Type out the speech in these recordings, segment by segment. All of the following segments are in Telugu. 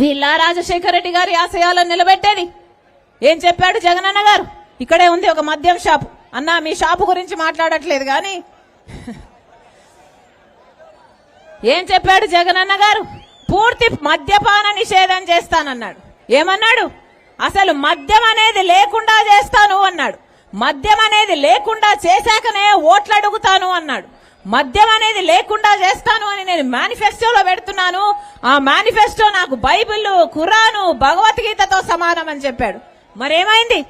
వీళ్ళ రాజశేఖర రెడ్డి గారి ఆశయాలను నిలబెట్టేది. ఏం చెప్పాడు జగనన్న గారు? ఇక్కడే ఉంది ఒక మద్యం షాపు. అన్న మీ షాపు గురించి మాట్లాడట్లేదు కానీ ఏం చెప్పాడు జగనన్న గారు? పూర్తి మద్యపాన నిషేధం చేస్తానన్నాడు. ఏమన్నాడు? అసలు మద్యం అనేది లేకుండా చేస్తాను అన్నాడు. మద్యం అనేది లేకుండా చేశాకనే ఓట్లు అడుగుతాను అన్నాడు. మద్యం అనేది లేకుండా చేస్తాను అని నేను మేనిఫెస్టోలో పెడుతున్నాను. ఆ మేనిఫెస్టో నాకు బైబిల్ ఖురాను భగవద్గీతతో సమానం అని చెప్పాడు. మరేమైంది?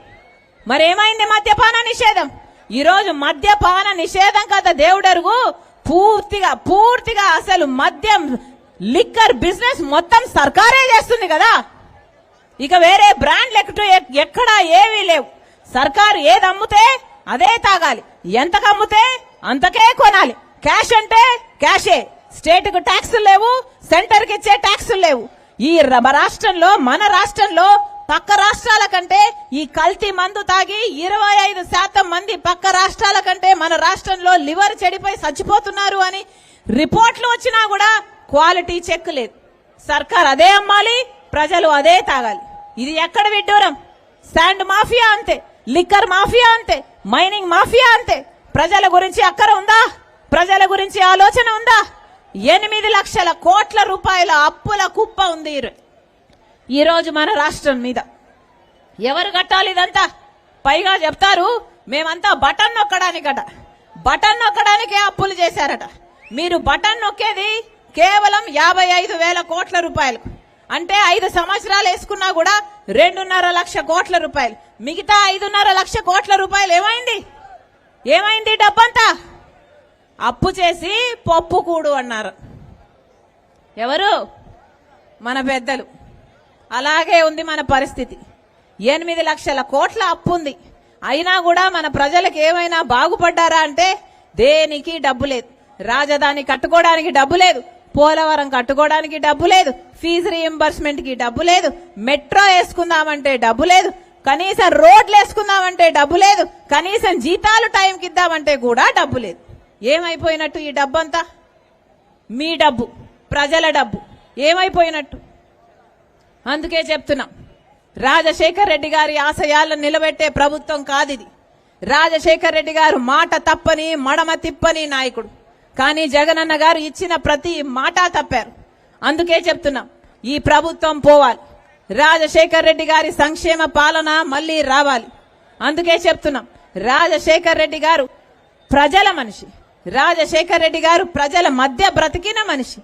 మరేమైంది మద్యపాన నిషేధం? ఈరోజు మద్యపాన నిషేధం కదా దేవుడరుగు. పూర్తిగా పూర్తిగా అసలు మద్యం లిక్కర్ బిజినెస్ మొత్తం సర్కారే చేస్తుంది కదా. ఇక వేరే బ్రాండ్లు ఎక్కటో ఎక్కడా ఏవీ లేవు. సర్కారు ఏది అమ్ముతే అదే తాగాలి. ఎంతకు అమ్ముతే అంతకే కొనాలి. క్యాష్ అంటే క్యాషే. స్టేట్కు ట్యాక్సులు లేవు సెంటర్కి ఇచ్చే ట్యాక్సులు లేవు. ఈ రాష్ట్రంలో మన రాష్ట్రంలో పక్క రాష్ట్రాల కంటే ఈ కల్తీ మందు తాగి ఇరవై ఐదు శాతం మంది పక్క రాష్ట్రాల కంటే మన రాష్ట్రంలో లివర్ చెడిపోయి చచ్చిపోతున్నారు అని రిపోర్ట్లు వచ్చినా కూడా క్వాలిటీ చెక్ లేదు. సర్కార్ అదే అమ్మాలి ప్రజలు అదే తాగాలి. ఇది ఎక్కడ విడ్డూరం? శాండ్ మాఫియా అంతే లిక్కర్ మాఫియా అంతే మైనింగ్ మాఫియా అంతే. ప్రజల గురించి అక్కర ఉందా? ప్రజల గురించి ఆలోచన ఉందా? ఎనిమిది లక్షల కోట్ల రూపాయల అప్పుల కుప్ప ఉంది. ఈరోజు మన రాష్ట్రం మీద. ఎవరు కట్టాలి ఇదంతా? పైగా చెప్తారు మేమంతా బటన్ నొక్కడానికట బటన్ నొక్కడానికే అప్పులు చేశారట. మీరు బటన్ నొక్కేది కేవలం యాభై ఐదు వేల కోట్ల రూపాయలు. అంటే ఐదు సంవత్సరాలు వేసుకున్నా కూడా రెండున్నర లక్ష కోట్ల రూపాయలు. మిగతా ఐదున్నర లక్ష కోట్ల రూపాయలు ఏమైంది? ఏమైంది డబ్బంతా? అప్పు చేసి పప్పు కూడు అన్నారు. ఎవరు? మన పెద్దలు. అలాగే ఉంది మన పరిస్థితి. ఎనిమిది లక్షల కోట్ల అప్పు ఉంది అయినా కూడా మన ప్రజలకు ఏమైనా బాగుపడ్డారా అంటే దేనికి డబ్బు లేదు. రాజధాని కట్టుకోవడానికి డబ్బు లేదు. పోలవరం కట్టుకోవడానికి డబ్బు లేదు. ఫీజు రీఎంబర్స్మెంట్కి డబ్బు లేదు. మెట్రో వేసుకుందామంటే డబ్బు లేదు. కనీసం రోడ్లు వేసుకుందామంటే డబ్బు లేదు. కనీసం జీతాలు టైంకి ఇద్దామంటే కూడా డబ్బు లేదు. ఏమైపోయినట్టు ఈ డబ్బంతా? మీ డబ్బు ప్రజల డబ్బు ఏమైపోయినట్టు? అందుకే చెప్తున్నాం రాజశేఖర్ రెడ్డి గారి ఆశయాలను నిలబెట్టే ప్రభుత్వం కాదిది. రాజశేఖర్ రెడ్డి గారు మాట తప్పని మడమ తిప్పని నాయకుడు. కానీ జగనన్న గారు ఇచ్చిన ప్రతి మాట తప్పారు. అందుకే చెప్తున్నాం ఈ ప్రభుత్వం పోవాలి. రాజశేఖర్ రెడ్డి గారి సంక్షేమ పాలన మళ్ళీ రావాలి. అందుకే చెప్తున్నాం రాజశేఖర్ రెడ్డి గారు ప్రజల మనిషి. రాజశేఖర్ రెడ్డి గారు ప్రజల మధ్య బ్రతికిన మనిషి.